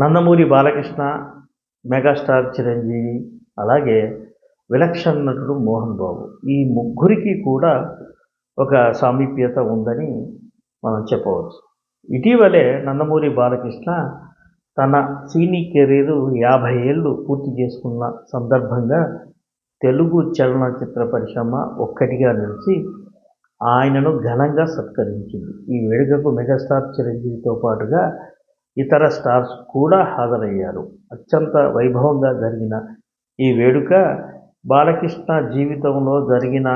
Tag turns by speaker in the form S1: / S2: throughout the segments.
S1: Nandamuri Balakrishna megastar Chiranjeevi అలాగే విలక్షణ నటుడు మోహన్ బాబు. ఈ ముగ్గురికి కూడా ఒక సామీప్యత ఉందని మనం చెప్పవచ్చు. ఇటీవలే నందమూరి బాలకృష్ణ తన సినీ కెరీర్ యాభై ఏళ్ళు పూర్తి చేసుకున్న సందర్భంగా తెలుగు చలనచిత్ర పరిశ్రమ ఒక్కటిగా నిలిచి ఆయనను ఘనంగా సత్కరించింది. ఈ వేడుకకు మెగాస్టార్ చిరంజీవితో పాటుగా ఇతర స్టార్స్ కూడా హాజరయ్యారు. అత్యంత వైభవంగా జరిగిన ఈ వేడుక బాలకృష్ణ జీవితంలో జరిగిన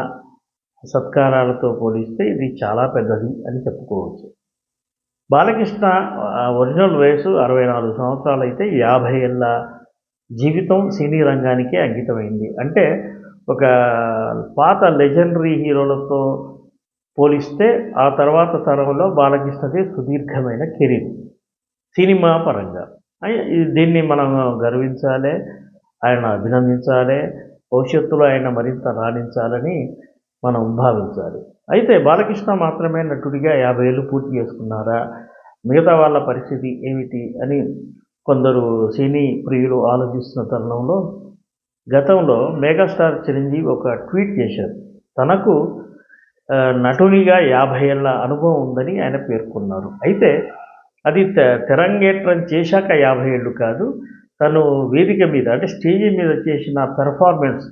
S1: సత్కారాలతో పోలిస్తే ఇది చాలా పెద్దది అని చెప్పుకోవచ్చు. బాలకృష్ణ ఒరిజినల్ వయసు అరవై నాలుగు సంవత్సరాలు అయితే యాభై ఏళ్ళ జీవితం సినీ రంగానికే అంకితమైంది. అంటే ఒక పాత లెజెండరీ హీరోలతో పోలిస్తే ఆ తర్వాత తరంలో బాలకృష్ణది సుదీర్ఘమైన కెరీర్. సినిమా పరంగా. దీన్ని మనం గర్వించాలి ఆయన అభినందించాలి భవిష్యత్తులో ఆయన మరింత రాణించాలని మనం భావించాలి. అయితే బాలకృష్ణ మాత్రమే నటుడిగా యాభై ఏళ్ళు పూర్తి చేసుకున్నారా? మిగతా వాళ్ళ పరిస్థితి ఏమిటి అని కొందరు సినీ ప్రియులు ఆలోచిస్తున్న తరుణంలో గతంలో మెగాస్టార్ చిరంజీవి ఒక ట్వీట్ చేశారు. తనకు నటునిగా యాభై ఏళ్ళ అనుభవం ఉందని ఆయన పేర్కొన్నారు. అయితే అది తె- తెరంగేట్రం చేశాక యాభై ఏళ్ళు కాదు. తను వేదిక మీద అంటే స్టేజీ మీద చేసిన పెర్ఫార్మెన్స్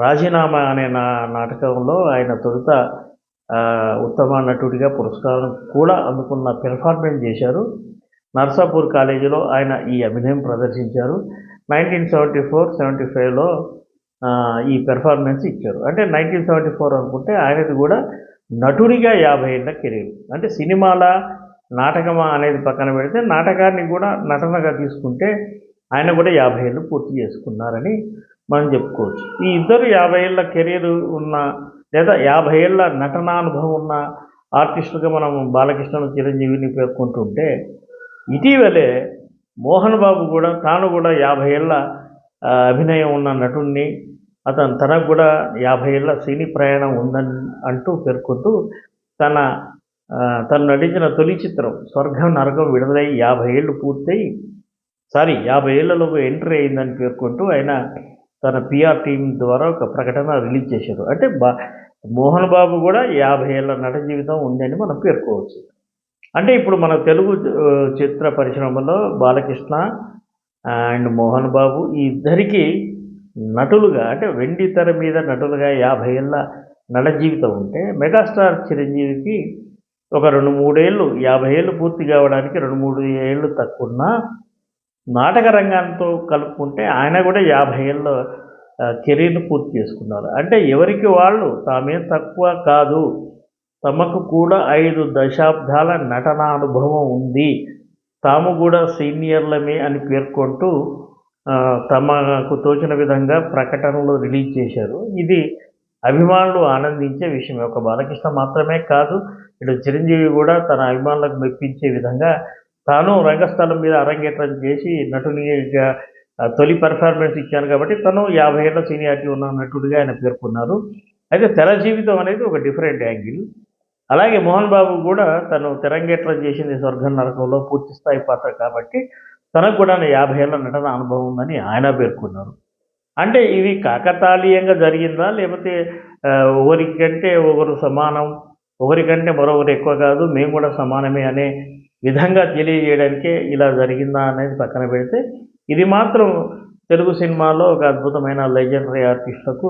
S1: రాజీనామా అనే నా నాటకంలో ఆయన తొలుత ఉత్తమ నటుడిగా పురస్కారం కూడా అందుకున్న పెర్ఫార్మెన్స్ చేశారు. నర్సాపూర్ కాలేజీలో ఆయన ఈ అభినయం ప్రదర్శించారు. నైన్టీన్ సెవెంటీ ఫోర్ సెవెంటీ ఫైవ్లో ఈ పెర్ఫార్మెన్స్ ఇచ్చారు. అంటే నైన్టీన్ సెవెంటీ ఫోర్ అనుకుంటే ఆయనది కూడా నటుడిగా యాభై ఏళ్ళ కెరీర్. అంటే సినిమాల నాటకమా అనేది పక్కన పెడితే నాటకాన్ని కూడా నటనగా తీసుకుంటే ఆయన కూడా యాభై ఏళ్ళు పూర్తి చేసుకున్నారని మనం చెప్పుకోవచ్చు. ఈ ఇద్దరు యాభై ఏళ్ళ కెరీర్ ఉన్న లేదా యాభై ఏళ్ళ నటనానుభవం ఉన్న ఆర్టిస్టులుగా మనం బాలకృష్ణ చిరంజీవిని పేర్కొంటుంటే ఇటీవలే మోహన్ బాబు కూడా తాను కూడా యాభై ఏళ్ళ అభినయం ఉన్న నటుణ్ణి అతను తనకు కూడా యాభై ఏళ్ళ సినీ ప్రయాణం ఉందని అంటూ పేర్కొంటూ తన తను నటించిన తొలి చిత్రం స్వర్గం నరకం విడుదలై యాభై ఏళ్ళు పూర్తయి సారీ యాభై ఏళ్ళలోపు ఎంట్రీ అయిందని పేర్కొంటూ ఆయన తన పిఆర్ టీం ద్వారా ఒక ప్రకటన రిలీజ్ చేశారు. అంటే బా మోహన్ బాబు కూడా యాభై ఏళ్ళ నట జీవితం ఉందని మనం పేర్కోవచ్చు. అంటే ఇప్పుడు మన తెలుగు చిత్ర పరిశ్రమలో బాలకృష్ణ అండ్ మోహన్ బాబు ఈ ఇద్దరికి నటులుగా అంటే వెండి తెర మీద నటులుగా యాభై ఏళ్ళ నట జీవితం ఉంటే మెగాస్టార్ చిరంజీవికి ఒక రెండు మూడేళ్ళు యాభై ఏళ్ళు పూర్తి కావడానికి రెండు మూడు ఏళ్ళు తక్కువ నాటక రంగంతో కలుపుకుంటే ఆయన కూడా యాభై ఏళ్ళ కెరీర్ను పూర్తి చేసుకున్నారు. అంటే ఎవరికి వాళ్ళు తామేం తక్కువ కాదు. తమకు కూడా ఐదు దశాబ్దాల నటన అనుభవం ఉంది. తాము కూడా సీనియర్లమే అని పేర్కొంటూ తమకు తోచిన విధంగా ప్రకటనలు రిలీజ్ చేశారు. ఇది అభిమానులు ఆనందించే విషయం ఒక బాలకృష్ణ మాత్రమే కాదు ఇటు చిరంజీవి కూడా తన అభిమానులకు మెప్పించే విధంగా తాను రంగస్థలం మీద అరంగేట్రం చేసి నటునిగా తొలి పెర్ఫార్మెన్స్ ఇచ్చాను కాబట్టి తను యాభై ఏళ్ళ సీనియారిటీ ఉన్న నటుడిగా ఆయన పేర్కొన్నారు. అయితే తెర జీవితం అనేది ఒక డిఫరెంట్ యాంగిల్ అలాగే మోహన్ బాబు కూడా తను తెరంగేట్రం చేసింది స్వర్గం నరకంలో పూర్తి స్థాయి పాత్ర కాబట్టి తనకు కూడా యాభై ఏళ్ళ నటన అనుభవం ఉందని ఆయన పేర్కొన్నారు. అంటే ఇది కాకతాళీయంగా జరిగిందా? లేకపోతే ఒకరికంటే ఒకరు సమానం ఒకరికంటే మరొకరు ఎక్కువ కాదు మేము కూడా సమానమే అనే విధంగా తెలియజేయడానికే ఇలా జరిగిందా అనేది పక్కన పెడితే ఇది మాత్రం తెలుగు సినిమాలో ఒక అద్భుతమైన లెజెండరీ ఆర్టిస్టులకు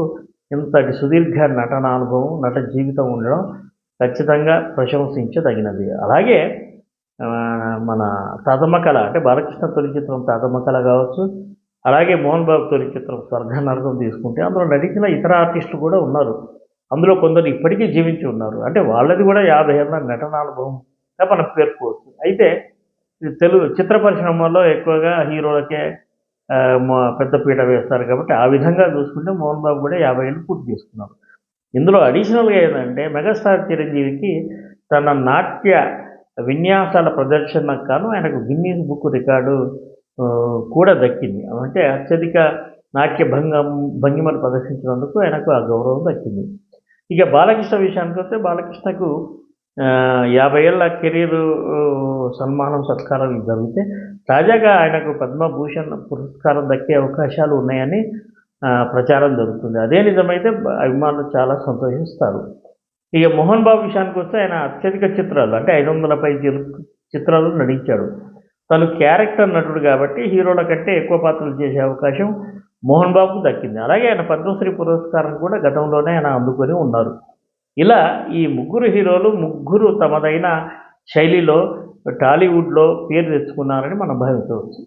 S1: ఇంతటి సుదీర్ఘ నటన అనుభవం నట జీవితం ఉండడం ఖచ్చితంగా ప్రశంసించదగినది. అలాగే మన తాతమ్మ కళ అంటే బాలకృష్ణ తొలి చిత్రం తాతమ్మ కళ కావచ్చు అలాగే మోహన్ బాబు తొలి చిత్రం స్వర్గ నరకం తీసుకుంటే అందులో నటించిన ఇతర ఆర్టిస్టులు కూడా ఉన్నారు. అందులో కొందరు ఇప్పటికీ జీవించి ఉన్నారు. అంటే వాళ్ళది కూడా యాభై ఏళ్ళ నటన అనుభవంగా మనం పేర్కోవచ్చు. అయితే తెలుగు చిత్ర పరిశ్రమలో ఎక్కువగా హీరోలకే మా- పెద్ద పీట వేస్తారు కాబట్టి ఆ విధంగా చూసుకుంటే మోహన్ బాబు కూడా యాభై ఏళ్ళు పూర్తి చేసుకున్నారు. ఇందులో అడిషనల్గా ఏంటంటే మెగాస్టార్ చిరంజీవికి తన నాట్య విన్యాసాల ప్రదర్శనకు కాను ఆయనకు గిన్నీస్ బుక్ రికార్డు కూడా దక్కింది. అంటే అత్యధిక నాట్య భంగం భంగిమను ప్రదర్శించినందుకు ఆయనకు ఆ గౌరవం దక్కింది. ఇక బాలకృష్ణ విషయానికి వస్తే బాలకృష్ణకు యాభై ఏళ్ళ కెరీర్ సన్మానం సత్కారాలు జరిగితే తాజాగా ఆయనకు పద్మభూషణ్ పురస్కారం దక్కే అవకాశాలు ఉన్నాయని ప్రచారం జరుగుతుంది. అదే నిజమైతే అభిమానులు చాలా సంతోషిస్తారు. ఇక మోహన్ బాబు విషయానికి వస్తే ఆయన అత్యధిక చిత్రాలు అంటే ఐదు వందల పై చిత్రాలు నటించాడు. తను క్యారెక్టర్ నటుడు కాబట్టి హీరోల కంటే ఎక్కువ పాత్రలు చేసే అవకాశం మోహన్ బాబుకు దక్కింది. అలాగే ఆయన పద్మశ్రీ పురస్కారం కూడా గతంలోనే ఆయన అందుకొని ఉన్నారు. ఇలా ఈ ముగ్గురు హీరోలు ముగ్గురు తమదైన శైలిలో టాలీవుడ్లో పేరు తెచ్చుకున్నారని మనం భావించవచ్చు.